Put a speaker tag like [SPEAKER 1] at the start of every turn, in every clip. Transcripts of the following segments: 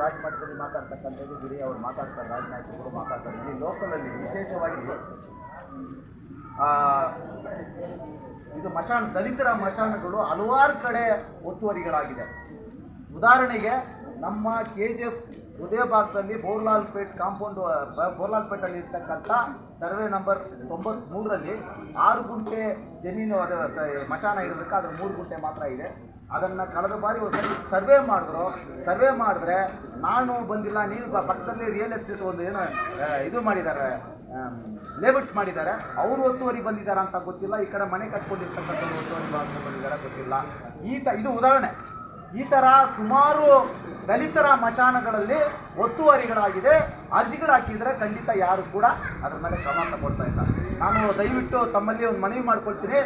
[SPEAKER 1] ರಾಜಮಠದಲ್ಲಿ ಮಾತಾಡ್ತಕ್ಕಂಥದ್ದು ಗಿರಿ, ಅವರು ಮಾತಾಡ್ತಾರೆ, ರಾಜನಾಯಕರು ಮಾತಾಡ್ತಾರೆ. ಇಲ್ಲಿ ಲೋಕಲಲ್ಲಿ ವಿಶೇಷವಾಗಿ ಇದು. ಮಶಾನ್, ದಲಿತರ ಮಶಾನಗಳು ಹಲವಾರು ಕಡೆ ಒತ್ತುವರಿಗಳಾಗಿದೆ. ಉದಾಹರಣೆಗೆ, ನಮ್ಮ ಕೆ ಜಿ ಎಫ್ ಹೃದಯ ಭಾಗದಲ್ಲಿ ಬೋರ್ಲಾಲ್ ಪೇಟ್ ಕಾಂಪೌಂಡ್ ಬೋರ್ಲಾಲ್ ಪೇಟಲ್ಲಿ ಇರ್ತಕ್ಕಂಥ ಸರ್ವೆ ನಂಬರ್ ತೊಂಬತ್ಮೂರರಲ್ಲಿ ಆರು ಗುಂಟೆ ಜಮೀನು, ಅದು ಮಶಾನ ಇರಬೇಕು ಅದರ ಮೂರು ಗುಂಟೆ ಮಾತ್ರ ಇದೆ. ಅದನ್ನು ಕಳೆದ ಬಾರಿ ಒಂದ್ಸರಿ ಸರ್ವೆ ಮಾಡಿದ್ರು. ಸರ್ವೆ ಮಾಡಿದ್ರೆ ನಾನು ಬಂದಿಲ್ಲ ನೀವು ಬ- ಪಕ್ಕದಲ್ಲಿ ರಿಯಲ್ ಎಸ್ಟೇಟ್ ಒಂದು ಏನೋ ಇದು ಮಾಡಿದ್ದಾರೆ ಲೇಔಟ್ ಮಾಡಿದ್ದಾರೆ. ಅವರು ಒತ್ತುವರಿ ಬಂದಿದ್ದಾರೆ ಅಂತ ಗೊತ್ತಿಲ್ಲ, ಈ ಕಡೆ ಮನೆ ಕಟ್ಕೊಂಡಿರ್ತಕ್ಕಂಥ ಒತ್ತುವರಿ ಬಂದಿದ್ದಾರೆ ಗೊತ್ತಿಲ್ಲ. ಈ ತ, ಇದು ಉದಾಹರಣೆ. ಈ ಥರ ಸುಮಾರು ದಲಿತರ ಮಶಾನಗಳಲ್ಲಿ ಒತ್ತುವರಿಗಳಾಗಿದೆ. ಅರ್ಜಿಗಳು ಹಾಕಿದರೆ ಖಂಡಿತ ಯಾರು ಕೂಡ ಅದರ ಮೇಲೆ ಕ್ರಮ ತಗೊಳ್ತಾ ಇಲ್ಲ. ನಾನು ದಯವಿಟ್ಟು ತಮ್ಮಲ್ಲಿ ಒಂದು ಮನವಿ ಮಾಡ್ಕೊಳ್ತೀನಿ.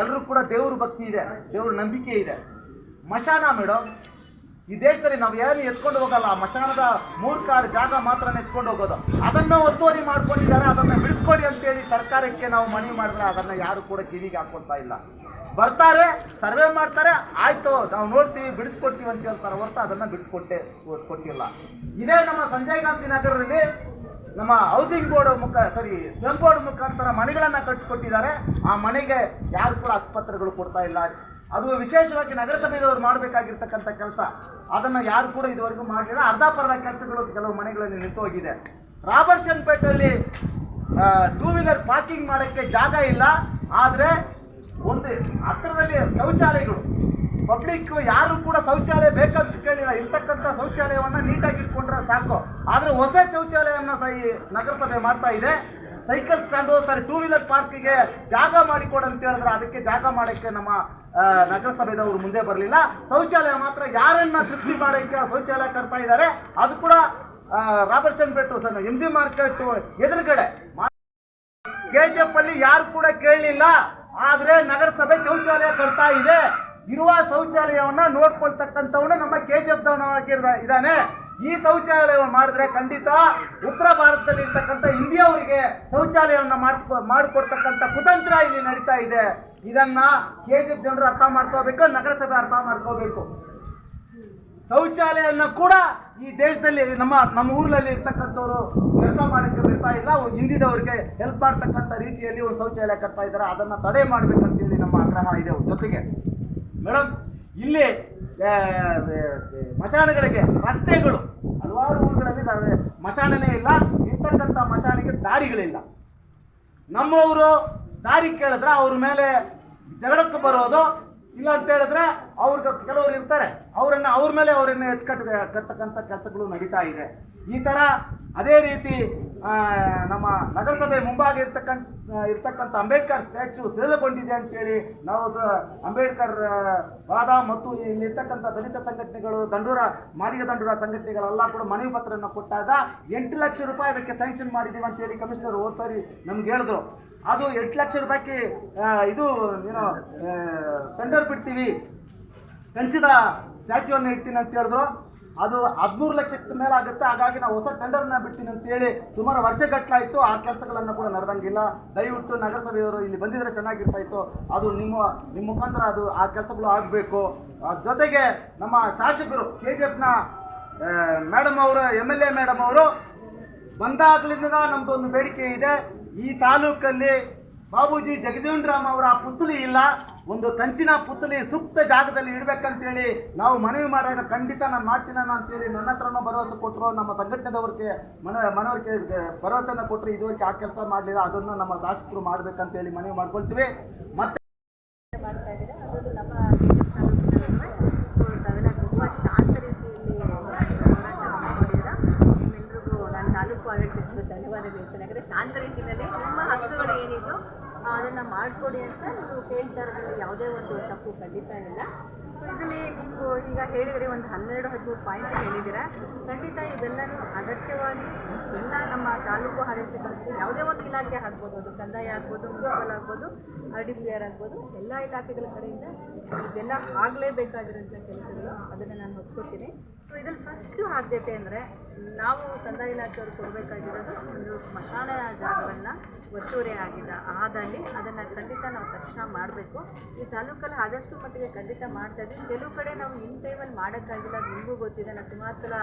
[SPEAKER 1] ಎಲ್ಲರೂ ಕೂಡ ದೇವ್ರ ಭಕ್ತಿ ಇದೆ, ದೇವ್ರ ನಂಬಿಕೆ ಇದೆ. ಮಶಾನ ಮೇಡಮ್ ಈ ದೇಶದಲ್ಲಿ ನಾವು ಏನು ಎತ್ಕೊಂಡು ಹೋಗಲ್ಲ, ಆ ಮಶಾನದ ಮೂರು ಕಾರ್ ಜಾಗ ಮಾತ್ರ ಎತ್ಕೊಂಡು ಹೋಗೋದು. ಅದನ್ನು ಒತ್ತುವರಿ ಮಾಡ್ಕೊಂಡಿದ್ದಾರೆ, ಅದನ್ನು ಬಿಡಿಸ್ಕೊಡಿ ಅಂತೇಳಿ ಸರ್ಕಾರಕ್ಕೆ ನಾವು ಮನವಿ ಮಾಡಿದ್ರೆ ಅದನ್ನು ಯಾರು ಕೂಡ ಕಿವಿಗೆ ಹಾಕೊಳ್ತಾ ಇಲ್ಲ. ಬರ್ತಾರೆ, ಸರ್ವೆ ಮಾಡ್ತಾರೆ, ಆಯಿತು, ನಾವು ನೋಡ್ತೀವಿ, ಬಿಡಿಸ್ಕೊಡ್ತೀವಿ ಅಂತ ಹೇಳ್ತಾರೆ ಹೊರತು ಅದನ್ನು ಬಿಡಿಸ್ಕೊಟ್ಟೆ, ಕೊಟ್ಟಿಲ್ಲ. ಇದೇ ನಮ್ಮ ಸಂಜಯ್ ಗಾಂಧಿ ನಗರದಲ್ಲಿ ನಮ್ಮ ಹೌಸಿಂಗ್ ಬೋರ್ಡ್ ಮುಖ ಸರಿ ಸ್ಲಮ್ ಬೋರ್ಡ್ ಮುಖಾಂತರ ಮನೆಗಳನ್ನು ಕಟ್ಟಿಕೊಟ್ಟಿದ್ದಾರೆ. ಆ ಮನೆಗೆ ಯಾರು ಕೂಡ ಹಕ್ಕುಪತ್ರಗಳು ಕೊಡ್ತಾ ಇಲ್ಲ. ಅದು ವಿಶೇಷವಾಗಿ ನಗರಸಭೆಯವರು ಮಾಡಬೇಕಾಗಿರ್ತಕ್ಕಂಥ ಕೆಲಸ. ಅದನ್ನು ಯಾರು ಕೂಡ ಇದುವರೆಗೂ ಮಾಡಲಿಲ್ಲ. ಅರ್ಧ ಪರ್ಧ ಕೆಲಸಗಳು ಕೆಲವು ಮನೆಗಳಲ್ಲಿ ನಿಂತು ಹೋಗಿದೆ ರಾಬರ್ಷನ್ ಪೇಟೆಯಲ್ಲಿ ಟೂ ವೀಲರ್ ಪಾರ್ಕಿಂಗ್ ಮಾಡೋಕ್ಕೆ ಜಾಗ ಇಲ್ಲ. ಆದರೆ ಒಂದು ಹತ್ತಿರದಲ್ಲಿ ಶೌಚಾಲಯಗಳು. ಪಬ್ಲಿಕ್ ಯಾರು ಕೂಡ ಶೌಚಾಲಯ ಬೇಕಂತ ಕೇಳಿಲ್ಲ. ಇರ್ತಕ್ಕಂಥ ಶೌಚಾಲಯವನ್ನು ನೀಟಾಗಿ ಇಟ್ಕೊಂಡ್ರೆ ಸಾಕು. ಆದರೆ ಹೊಸ ಶೌಚಾಲಯವನ್ನು ಸಹ ಈ ನಗರಸಭೆ ಮಾಡ್ತಾ ಇದೆ. ಸೈಕಲ್ ಸ್ಟ್ಯಾಂಡು ಸರಿ ಟೂ ವೀಲರ್ ಪಾರ್ಕಿಗೆ ಜಾಗ ಮಾಡಿಕೊಡು ಅಂತ ಹೇಳಿದ್ರೆ ಅದಕ್ಕೆ ಜಾಗ ಮಾಡೋಕ್ಕೆ ನಮ್ಮ ನಗರಸಭೆದವರು ಮುಂದೆ ಬರಲಿಲ್ಲ. ಶೌಚಾಲಯ ಮಾತ್ರ ಯಾರನ್ನ ತೃಪ್ತಿ ಮಾಡೋಕ್ಕೆ ಶೌಚಾಲಯ ಕಟ್ತಾ ಇದ್ದಾರೆ. ಅದು ಕೂಡ Robertsonpet sir, M G market ಎದುರುಗಡೆ. ಕೆ ಜಿ ಎಫ್ ಅಲ್ಲಿ ಯಾರು ಕೂಡ ಕೇಳಲಿಲ್ಲ. ಆದ್ರೆ ನಗರಸಭೆ ಶೌಚಾಲಯ ಕಟ್ತಾ ಇದೆ. ಇರುವ ಶೌಚಾಲಯವನ್ನು ನೋಡ್ಕೊಳ್ತಕ್ಕಂಥವನು ನಮ್ಮ ಕೆ ಜಿ ಎಫ್ ಇದ್ದಾನೆ. ಈ ಶೌಚಾಲಯವನ್ನು ಮಾಡಿದ್ರೆ ಖಂಡಿತ ಉತ್ತರ ಭಾರತದಲ್ಲಿ ಇರ್ತಕ್ಕಂಥ ಇಂಡಿಯಾವರಿಗೆ ಶೌಚಾಲಯವನ್ನು ಮಾಡ್ಕೊ, ಮಾಡಿಕೊಡ್ತಕ್ಕಂಥ ಕುತಂತ್ರ ಇಲ್ಲಿ ನಡೀತಾ ಇದೆ. ಇದನ್ನ ಕೆ ಜಿ ಎಫ್ ಜನರು ಅರ್ಥ ಮಾಡ್ಕೋಬೇಕು, ನಗರಸಭೆ ಅರ್ಥ ಮಾಡ್ಕೋಬೇಕು. ಶೌಚಾಲಯವನ್ನು ಕೂಡ ಈ ದೇಶದಲ್ಲಿ ನಮ್ಮ ನಮ್ಮ ಊರಲ್ಲಿ ಇರ್ತಕ್ಕಂಥವ್ರು ಕೆಲಸ ಮಾಡೋಕ್ಕೆ ಬಿಡ್ತಾ ಇಲ್ಲ. ಹಿಂದಿದವರಿಗೆ ಹೆಲ್ಪ್ ಮಾಡ್ತಕ್ಕಂಥ ರೀತಿಯಲ್ಲಿ ಒಂದು ಶೌಚಾಲಯ ಕಟ್ತಾ ಇದ್ದಾರೆ. ಅದನ್ನು ತಡೆ ಮಾಡಬೇಕಂತೇಳಿ ನಮ್ಮ ಆಗ್ರಹ ಇದೆ. ಜೊತೆಗೆ ಮೇಡಮ್ ಇಲ್ಲಿ ಮಶಾನಗಳಿಗೆ ರಸ್ತೆಗಳು, ಹಲವಾರು ಊರುಗಳಲ್ಲಿ ಮಶಾನನೇ ಇಲ್ಲ ಇರ್ತಕ್ಕಂಥ ಮಶಾನಿಗೆ ದಾರಿಗಳಿಲ್ಲ. ನಮ್ಮವರು ದಾರಿ ಕೇಳಿದ್ರೆ ಅವ್ರ ಮೇಲೆ ಜಗಳಕ್ಕೆ ಬರೋದು, ಇಲ್ಲ ಅಂತ ಹೇಳಿದ್ರೆ ಅವ್ರಿಗೆ ಕೆಲವರು ಇರ್ತಾರೆ, ಅವರನ್ನು ಅವ್ರ ಮೇಲೆ ಅವರನ್ನು ಎತ್ಕಟ್ ಕಟ್ಟತಕ್ಕಂಥ ಕೆಲಸಗಳು ನಡೀತಾ ಇದೆ. ಈ ಥರ ಅದೇ ರೀತಿ ನಮ್ಮ ನಗರಸಭೆ ಮುಂಭಾಗ ಇರ್ತಕ್ಕಂಥ ಇರ್ತಕ್ಕಂಥ ಅಂಬೇಡ್ಕರ್ ಸ್ಟ್ಯಾಚು ಸೆಲೆಗೊಂಡಿದೆ ಅಂತೇಳಿ ನಾವು ಅಂಬೇಡ್ಕರ್ ವಾದ ಮತ್ತು ಇಲ್ಲಿರ್ತಕ್ಕಂಥ ದಲಿತ ಸಂಘಟನೆಗಳು, ದಂಡೂರ, ಮಾದಿಗ ದಂಡೂರ ಸಂಘಟನೆಗಳೆಲ್ಲ ಕೂಡ ಮನವಿ ಪತ್ರವನ್ನು ಕೊಟ್ಟಾಗ ಎಂಟು ಲಕ್ಷ ರೂಪಾಯಿ ಅದಕ್ಕೆ ಸ್ಯಾಂಕ್ಷನ್ ಮಾಡಿದ್ದೀವಿ ಅಂತೇಳಿ ಕಮಿಷನರ್ ಹೋದ್ ಸರಿ ನಮ್ಗೆ ಹೇಳಿದ್ರು. ಅದು ಎಂಟು ಲಕ್ಷ ರೂಪಾಯಿಗೆ ಇದು, ಏನೋ ಟೆಂಡರ್ ಬಿಡ್ತೀವಿ. ಕಂಚಿದ ಸ್ಟ್ಯಾಚ್ಯೂವನ್ನು ಇಡ್ತೀನಿ ಅಂತ ಹೇಳಿದ್ರು. ಅದು ಹದಿಮೂರು ಲಕ್ಷಕ್ಕೆ ಮೇಲೆ ಆಗುತ್ತೆ. ಹಾಗಾಗಿ ನಾವು ಹೊಸ ಟೆಂಡರ್ನ ಬಿಡ್ತೀನಿ ಅಂತ ಹೇಳಿ ಸುಮಾರು ವರ್ಷಗಟ್ಟಲಾಯಿತು ಆ ಕೆಲಸಗಳನ್ನು ಕೂಡ ನಡೆದಂಗಿಲ್ಲ. ದಯವಿಟ್ಟು ನಗರಸಭೆಯವರು ಇಲ್ಲಿ ಬಂದಿದ್ರೆ ಚೆನ್ನಾಗಿರ್ತಾ ಇತ್ತು ಅದು ನಿಮ್ಮ ನಿಮ್ಮ ಮುಖಾಂತರ ಅದು ಆ ಕೆಲಸಗಳು ಆಗಬೇಕು. ಜೊತೆಗೆ ನಮ್ಮ ಶಾಸಕರು ಕೆ ಜಿ ಎಫ್ನ ಮೇಡಮ್ ಅವರು, ಎಂ ಎಲ್ ಎ ಮೇಡಮ್ ಅವರು ಬಂದಾಗಲಿಂದ ನಮ್ದು ಒಂದು ಬೇಡಿಕೆ ಇದೆ. ಈ ತಾಲೂಕಲ್ಲಿ ಬಾಬೂಜಿ ಜಗಜೀವನ್ ರಾಮ್ ಅವರ ಪುತ್ಲಿ ಇಲ್ಲ. ಒಂದು ಕಂಚಿನ ಪುತ್ಲಿ ಸೂಕ್ತ ಜಾಗದಲ್ಲಿ ಇಡಬೇಕಂತೇಳಿ ನಾವು ಮನವಿ ಮಾಡಿದಾಗ ಖಂಡಿತ ನಾನು ಮಾಡ್ತೀನಿ ಅಂತೇಳಿ ನನ್ನ ಹತ್ರನೂ ಭರವಸೆ ಕೊಟ್ಟರು. ನಮ್ಮ ಸಂಘಟನೆದವ್ರಿಗೆ ಮನ, ಮನವರಿಕೆ, ಭರವಸೆನ ಕೊಟ್ಟರು. ಇದುವರೆಗೆ ಆ ಕೆಲಸ ಮಾಡಲಿಲ್ಲ. ಅದನ್ನು ನಮ್ಮ ಶಾಸಕರು ಮಾಡಬೇಕಂತೇಳಿ ಮನವಿ ಮಾಡ್ಕೊಳ್ತೀವಿ. ಮತ್ತೆ
[SPEAKER 2] ಶಾಂತ ರೀತಿಯಲ್ಲಿ ತುಂಬ ಹಕ್ಕುಗಳು ಏನಿದೆಯೋ ಅದನ್ನು ಮಾಡಿಕೊಡಿ ಅಂತ ನೀವು ಕೇಳ್ತಾ ಇರೋದ್ರಲ್ಲಿ ಯಾವುದೇ ಒಂದು ತಪ್ಪು ಖಂಡಿತ ಇಲ್ಲ. ಸೊ ಇದರಲ್ಲಿ ನೀವು ಈಗ ಹೇಳಿದರೆ ಒಂದು ಹನ್ನೆರಡು ಹದಿಮೂರು ಪಾಯಿಂಟ್ ಹೇಳಿದ್ದೀರಾ. ಖಂಡಿತ ಇವೆಲ್ಲನೂ ಅಗತ್ಯವಾಗಿ ಎಲ್ಲ ನಮ್ಮ ತಾಲೂಕು ಆಡಳಿತಗಳಿಗೆ ಯಾವುದೇ ಒಂದು ಇಲಾಖೆ ಆಗ್ಬೋದು, ಅದು ಕಂದಾಯ ಆಗ್ಬೋದು, ಮುನ್ಸಿಪಲ್ ಆಗ್ಬೋದು, ಆರ್ ಡಿ ಪಿ ಆರ್ ಆಗ್ಬೋದು, ಎಲ್ಲ ಇಲಾಖೆಗಳ ಕಡೆಯಿಂದ ಇದೆಲ್ಲ ಆಗಲೇಬೇಕಾಗಿರೋಂಥ ಕೆಲಸಗಳು ಅದನ್ನು ನಾನು ಒಪ್ಕೋತೀನಿ. ಸೊ ಇದರಲ್ಲಿ ಫಸ್ಟು ಆದ್ಯತೆ ಅಂದರೆ ನಾವು ಕಂದಾಯ ಇಲಾಖೆಯವರು ಕೊಡಬೇಕಾಗಿರೋದು ಒಂದು ಸ್ಮಶಾನ ಜಾಗವನ್ನು ಒತ್ತುವರಿ ಆಗಿದ ಆದಲ್ಲಿ ಅದನ್ನು ಖಂಡಿತ ನಾವು ತಕ್ಷಣ ಮಾಡಬೇಕು. ಈ ತಾಲೂಕಲ್ಲಿ ಆದಷ್ಟು ಮಟ್ಟಿಗೆ ಖಂಡಿತ ಮಾಡ್ತಾ ಕೆಲವು ಕಡೆ ನಾವು ಇನ್ ಟೈಮಲ್ಲಿ ಮಾಡೋಕ್ಕಾಗಿಲ್ಲ ಅದು ನಿಮಗೂ ಗೊತ್ತಿದೆ. ನಾನು ಸುಮಾರು ಸಲ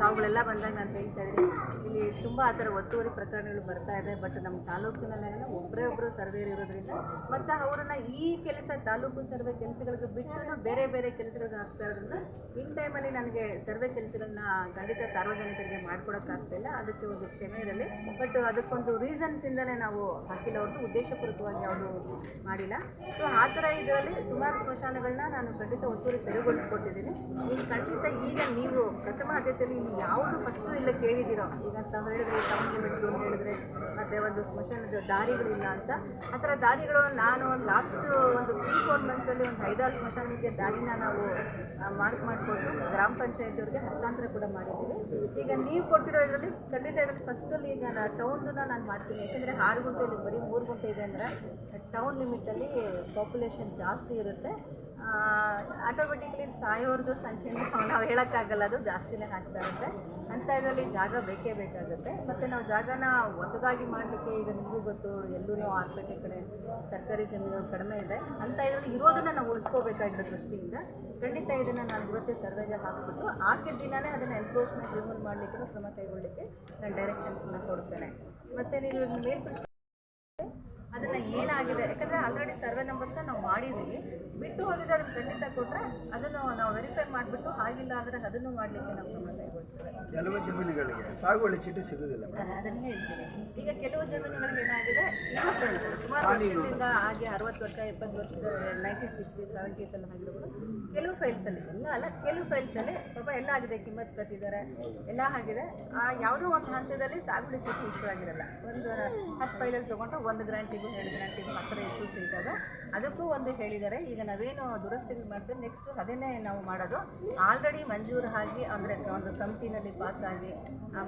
[SPEAKER 2] ತಾವುಗಳೆಲ್ಲ ಬಂದಾಗ ನಾನು ಹೇಳ್ತಾ ಇದ್ದೀನಿ. ಇಲ್ಲಿ ತುಂಬ ಆ ಥರ ಒತ್ತುವರಿ ಪ್ರಕರಣಗಳು ಬರ್ತಾ ಇದೆ ಬಟ್ ನಮ್ಮ ತಾಲೂಕಿನಲ್ಲೆಲ್ಲ ಒಬ್ಬರೇ ಒಬ್ಬರು ಸರ್ವೇರ್ ಇರೋದ್ರಿಂದ ಮತ್ತು ಅವರನ್ನ ಈ ಕೆಲಸ, ತಾಲೂಕು ಸರ್ವೆ ಕೆಲಸಗಳಿಗೆ ಬಿಟ್ಟು ಬೇರೆ ಬೇರೆ ಕೆಲಸಗಳಿಗೆ ಹಾಕ್ತಾ ಇರೋದ್ರಿಂದ ಇನ್ ಟೈಮಲ್ಲಿ ನನಗೆ ಸರ್ವೆ ಕೆಲಸಗಳನ್ನ ಖಂಡಿತ ಸಾರ್ವಜನಿಕರಿಗೆ ಮಾಡ್ಕೊಡೋಕ್ಕಾಗ್ತಿಲ್ಲ ಅದಕ್ಕೆ ಒಂದು ಕ್ಷಮೆ ಇರಲಿ ಬಟ್ ಅದಕ್ಕೊಂದು ರೀಸನ್ಸಿಂದಲೇ ನಾವು ಹಾಕಿಲ್ಲ ಅವ್ರದ್ದು ಉದ್ದೇಶಪೂರ್ವಕವಾಗಿ ಅವರು ಮಾಡಿಲ್ಲ. ಸೊ ಆ ಥರ ಇದರಲ್ಲಿ ಸುಮಾರು ಸ್ಮಶಾನಗಳನ್ನ ನಾನು ಖಂಡಿತ ಒತ್ತುವರಿ ತೆರವುಗೊಳಿಸ್ಕೊಟ್ಟಿದ್ದೀನಿ ನೀವು ಖಂಡಿತ ಈಗ ನೀವು ಪ್ರಥಮ ಆದ್ಯತೆಯಲ್ಲಿ ನೀವು ಯಾವುದು ಫಸ್ಟು ಇಲ್ಲ ಕೇಳಿದ್ದೀರೋ, ಈಗ ಅಂತ ಹೇಳಿದ್ರೆ ಟೌನ್ ಲಿಮಿಟ್ಸ್ ಅಂತ ಹೇಳಿದ್ರೆ ಮತ್ತು ಒಂದು ಸ್ಮಶಾನದ ದಾರಿಗಳಿಲ್ಲ ಅಂತ. ಆ ಥರ ದಾರಿಗಳು ನಾನು ಒಂದು ಲಾಸ್ಟ್ ಒಂದು ತ್ರೀ ಫೋರ್ ಮಂತ್ಸಲ್ಲಿ ಒಂದು ಐದಾರು ಸ್ಮಶಾನಕ್ಕೆ ದಾರಿನ ನಾವು ಮಾರ್ಕ್ ಮಾಡಿಕೊಂಡು ಗ್ರಾಮ ಪಂಚಾಯತಿಯವ್ರಿಗೆ ಹಸ್ತಾಂತರ ಕೂಡ ಮಾಡಿದ್ದೀವಿ. ಈಗ ನೀವು ಕೊಟ್ಟಿರೋ ಇದರಲ್ಲಿ ಖಂಡಿತ ಇದರಲ್ಲಿ ಫಸ್ಟಲ್ಲಿ ಈಗ ನಾನು ಟೌನ್ದನ್ನ ನಾನು ಮಾಡ್ತೀನಿ. ಯಾಕೆಂದರೆ ಆರು ಗುಂಟೆಯಲ್ಲಿ ಬರೀ ಮೂರು ಗುಂಟೆ ಇದೆ ಅಂದರೆ ಟೌನ್ ಲಿಮಿಟಲ್ಲಿ ಪಾಪ್ಯುಲೇಷನ್ ಜಾಸ್ತಿ ಇರುತ್ತೆ. ಆಟೋಮೆಟಿಕ್ಲಿ ಸಾಯೋರ್ದು ಸಂಖ್ಯೆ ನಾವು ಹೇಳೋಕ್ಕಾಗಲ್ಲ, ಅದು ಜಾಸ್ತಿನೇ ಆಗ್ತಾ ಇರುತ್ತೆ. ಅಂಥ ಇದರಲ್ಲಿ ಜಾಗ ಬೇಕೇ ಬೇಕಾಗುತ್ತೆ. ಮತ್ತು ನಾವು ಜಾಗನ ಹೊಸದಾಗಿ ಮಾಡಲಿಕ್ಕೆ ಈಗ ನಿಮಗೂ ಗೊತ್ತು, ಎಲ್ಲೂ ಆರ್ಪೇಟೆ ಕಡೆ ಸರ್ಕಾರಿ ಜಮೀನು ಕಡಿಮೆ ಇದೆ. ಅಂಥ ಇದರಲ್ಲಿ ಇರೋದನ್ನು ನಾವು ಉಳಿಸ್ಕೋಬೇಕಾಗಿರೋ ದೃಷ್ಟಿಯಿಂದ ಖಂಡಿತ ಇದನ್ನು ನಾನು ಇವತ್ತೇ ಸರ್ವೆಗೆ ಹಾಕ್ಬಿಟ್ಟು ಹಾಕಿದ ದಿನವೇ ಅದನ್ನು ಎನ್ಕ್ರೋಚ್ಮೆಂಟ್ ರಿಮೂವ್ ಮಾಡಲಿಕ್ಕೆ ಕ್ರಮ ಕೈಗೊಳ್ಳಲಿಕ್ಕೆ ನಾನು ಡೈರೆಕ್ಷನ್ಸನ್ನು ಕೊಡ್ತೇನೆ. ಮತ್ತು ನೀವು ಮೇಲ್ಪೃಷ್ಠ ಅದನ್ನು ಏನಾಗಿದೆ? ಯಾಕಂದರೆ ಆಲ್ರೆಡಿ ಸರ್ವೆ ನಂಬರ್ಸ್ನ ನಾವು ಮಾಡಿದ್ದೀವಿ ಬಿಟ್ಟು ಹೋಗಿದ್ರೆ ಅದ್ರ ಖಂಡಿತ ಕೊಟ್ಟರೆ ಅದನ್ನು ನಾವು ವೆರಿಫೈ ಮಾಡಿಬಿಟ್ಟು ಆಗಿಲ್ಲ ಅಂದರೆ ಅದನ್ನು ಮಾಡಲಿಕ್ಕೆ ನಾವು ಕ್ರಮ ಕೈಗೊಳ್ತೇವೆ.
[SPEAKER 3] ಕೆಲವು ಜಮೀನುಗಳಿಗೆ ಸಾಗುವಳಿ ಚೀಟಿ ಸಿಗುವುದಿಲ್ಲ
[SPEAKER 2] ಅದನ್ನ ಅದನ್ನು ಹೇಳ್ತೀನಿ. ಈಗ ಕೆಲವು ಜಮೀನುಗಳಿಗೆ ಏನಾಗಿದೆ? ಇವತ್ತು ಸುಮಾರು ವರ್ಷದಿಂದ ಹಾಗೆ ಅರವತ್ತು ವರ್ಷ ಎಪ್ಪತ್ತು ವರ್ಷದ ನೈನ್ಟೀನ್ ಸಿಕ್ಸ್ಟಿ ಸೆವೆಂಟೀಸ್ ಎಲ್ಲ ಆಗಿರ್ಬೋದು ಕೆಲವು ಫೈಲ್ಸಲ್ಲಿ ಎಲ್ಲ ಅಲ್ಲ ಕೆಲವು ಫೈಲ್ಸಲ್ಲಿ ಪಾಪ ಎಲ್ಲ ಆಗಿದೆ ಕಿಮ್ಮತ್ ಕಟ್ಟಿದ್ದಾರೆ ಎಲ್ಲ ಆಗಿದೆ. ಆ ಯಾವುದೋ ಒಂದು ಹಂತದಲ್ಲಿ ಸಾಗುವಳಿ ಚೀಟಿ ಇಶ್ಯೂ ಆಗಿರಲ್ಲ. ಒಂದು ಹತ್ತು ಫೈಲಲ್ಲಿ ತಗೊಂಡ್ರೆ ಒಂದು ಗ್ರಾಂಟಿಗೂ ಎರಡು ಗ್ರಾಂಟಿಗೂ ಆ ಥರ ಇಶ್ಯೂಸ್ ಇದ್ದಾಗ ಅದಕ್ಕೂ ಒಂದು ಹೇಳಿದ್ದಾರೆ, ಈಗ ನಾವೇನು ದುರಸ್ತಿಗಳು ಮಾಡ್ತೀವಿ ನೆಕ್ಸ್ಟು ಅದನ್ನೇ ನಾವು ಮಾಡೋದು. ಆಲ್ರೆಡಿ ಮಂಜೂರು ಆಗಿ ಅಂದರೆ ಒಂದು ಕಂಪ್ನಿನಲ್ಲಿ ಪಾಸ್ ಆಗಿ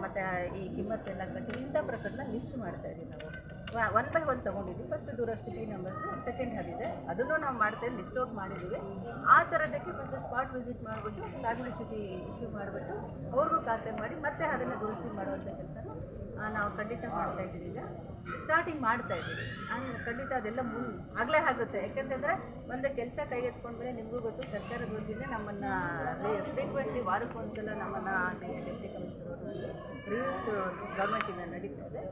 [SPEAKER 2] ಮತ್ತು ಈ ಕಿಮ್ಮತ್ತೆಲ್ಲ ಕಟ್ಟಿ, ಇಂಥ ಪ್ರಕರಣ ಲಿಸ್ಟ್ ಮಾಡ್ತಾ ಇದ್ದೀವಿ ನಾವು. ಒನ್ ಬೈ ಒನ್ ತೊಗೊಂಡಿದ್ವಿ ಫಸ್ಟ್ ದುರಸ್ಥಿತಿ ನಂಬರ್ಸ್ ಸೆಕೆಂಡ್ ಅದಿದೆ ಅದನ್ನು ನಾವು ಮಾಡ್ತೇವೆ ಇದ್ದೀವಿ ಲಿಸ್ಟ್ ಔಟ್ ಮಾಡಿದ್ದೀವಿ. ಆ ಥರದಕ್ಕೆ ಫಸ್ಟ್ ಸ್ಪಾಟ್ ವಿಸಿಟ್ ಮಾಡಿಬಿಟ್ಟು ಸಾಗಿನ ಚೀಟಿ ಇಶ್ಯೂ ಮಾಡಿಬಿಟ್ಟು, ಅವ್ರಿಗೂ ಖಾತೆ ಮಾಡಿ ಮತ್ತೆ ಅದನ್ನು ದುರಸ್ತಿ ಮಾಡುವಂಥ ಕೆಲಸನ ನಾವು ಖಂಡಿತ ಮಾಡ್ತಾ ಇದ್ದೀವಿ. ಈಗ ಸ್ಟಾರ್ಟಿಂಗ್ ಮಾಡ್ತಾ ಇದ್ದೀವಿ. ಹಂಗೆ ಖಂಡಿತ ಅದೆಲ್ಲ ಮುನ್, ಆಗಲೇ ಆಗುತ್ತೆ. ಯಾಕೆಂತಂದರೆ ಒಂದು ಕೆಲಸ ಕೈಗೆತ್ಕೊಂಡ್ಮೇಲೆ ನಿಮಗೂ ಗೊತ್ತು, ಸರ್ಕಾರದ ವತಿಯಿಂದ ನಮ್ಮನ್ನು ಫ್ರೀಕ್ವೆಂಟ್ಲಿ ವಾರಕ್ಕೊಂದ್ಸಲ ನಮ್ಮನ್ನು ಡೆಪ್ಟಿ ಕಮಿಷನರ್ ಅವರು ರಿವ್ಯೂಸ್ ಗೌರ್ಮೆಂಟಿಂದ ನಡೀತಾ ಇದೆ.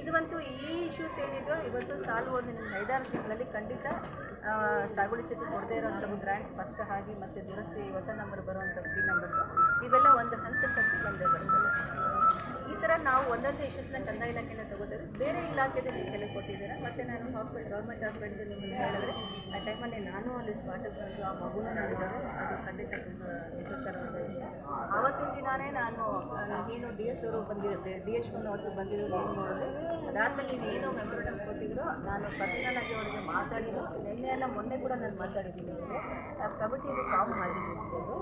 [SPEAKER 2] ಇದಂತೂ ಈ ಇಶ್ಯೂಸ್ ಏನಿದೆಯೋ ಇವತ್ತು ಸಾಲ್ವ್ ಒಂದು ನಿಮ್ಗೆ ಐದಾರು ತಿಂಗಳಲ್ಲಿ ಖಂಡಿತ ಸಾಗುಳಿ ಚೀಟಿ ಕೊಡದೇ ಇರೋಂಥ ಗ್ರ್ಯಾಂಟ್ ಫಸ್ಟ್ ಆಗಿ ಮತ್ತು ದುರಸ್ತಿ, ಹೊಸ ನಂಬರ್ ಬರುವಂಥ ಪಿ ನಂಬರ್ಸು ಇವೆಲ್ಲ ಒಂದು ಹಂತಕ್ಕೆ ಬಂದೇ ಬರ್ತದೆ. ಈ ಥರ ನಾವು ಒಂದೊಂದು ಇಶ್ಯೂಸ್ನ ಕಂದಾಯ ಇಲಾಖೆಯಿಂದ ತಗೋತಾರೆ. ಬೇರೆ ಇಲಾಖೆದು ನೀವು ಕೆಲವು ಕೊಟ್ಟಿದ್ದೀರಾ. ಮತ್ತು ನಾನು ಹಾಸ್ಪಿಟಲ್ ಗೌರ್ಮೆಂಟ್ ಹಾಸ್ಪಿಟಲ್ ನಿಮಗೆ ಹೇಳಿದ್ರೆ, ಆ ಟೈಮಲ್ಲಿ ನಾನು ಅಲ್ಲಿ ಸ್ಪಾಟಿಗೆ ಬಂದು ಆ ಮಗುನ ನೋಡಿದರೆ ಅದು ಖಂಡಿತ ತುಂಬ ವಿಷಯ. ಆವತ್ತಿನ ದಿನಾನೇ ನಾನು ನೀನು ಡಿ ಎಸ್ ಅವರು ಬಂದಿರುತ್ತೆ ಡಿ ಎಚ್ ಒನ್ ಅವತ್ತು ಬಂದಿರೋದು ಅದಾದಮೇಲೆ ನೀವು ಏನು ಮೆಮೊರಂಡಮ್ ನಾನು ಪರ್ಸನಲ್ ಆಗಿ ಅವರಿಗೆ ಮಾತಾಡಿದ್ದು, ನಿನ್ನೆ ಎಲ್ಲ ಮೊನ್ನೆ ಕೂಡ ನಾನು ಮಾತಾಡಿದ್ದೀನಿ ಅವರು ಆ ಕಮಿಟಿದು ಫಾರ್ಮ್ ಆಗಿದ್ದೀನಿ ಅದು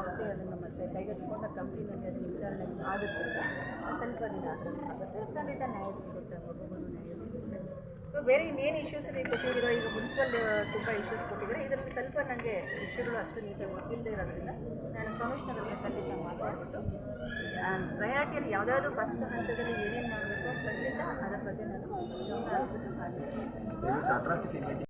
[SPEAKER 2] ಅಷ್ಟೇ ಅದನ್ನು ಮತ್ತೆ ಕೈಗೆತ್ತಿಕೊಂಡು ಆ ಕಂಪ್ನಿನಲ್ಲಿ ಅದು ವಿಚಾರಣೆ ಆಗುತ್ತೆ. ಸ್ವಲ್ಪ ದಿನ ಆಗುತ್ತೆ. ಖಂಡಿತ ನ್ಯಾಯ ಸಿಗುತ್ತೆ ಸಿಗುತ್ತೆ ಸೊ ಬೇರೆ ಇನ್ನೇನು ಇಶ್ಯೂಸ್ ನೀವು ಕೊಟ್ಟಿದ್ದೀರೋ, ಈಗ ಮುನ್ಸಿಪಲ್ ತುಂಬ ಇಶ್ಯೂಸ್ ಕೊಟ್ಟಿದ್ದೀರಾ, ಇದರಲ್ಲಿ ಸ್ವಲ್ಪ ನನಗೆ ಇಶ್ಯೂಗಳು ಅಷ್ಟು ನೀಟಾಗಿ ಗೊತ್ತಿಲ್ಲದೆ ಇರೋದ್ರಿಂದ ನಾನು ಕಮಿಷನರ್ ಹತ್ರ ಖಂಡಿತ ಮಾತಾಡ್ಬಿಟ್ಟು ಪ್ರಯಾರಿಟಿಯಲ್ಲಿ ಯಾವುದಾದ್ರು ಫಸ್ಟ್ ಹಂತದಲ್ಲಿ ಏನೇನು ಮಾಡಬೇಕು ಖಂಡಿತ ಅದರ ಬಗ್ಗೆ ನಾನು ಗಮನ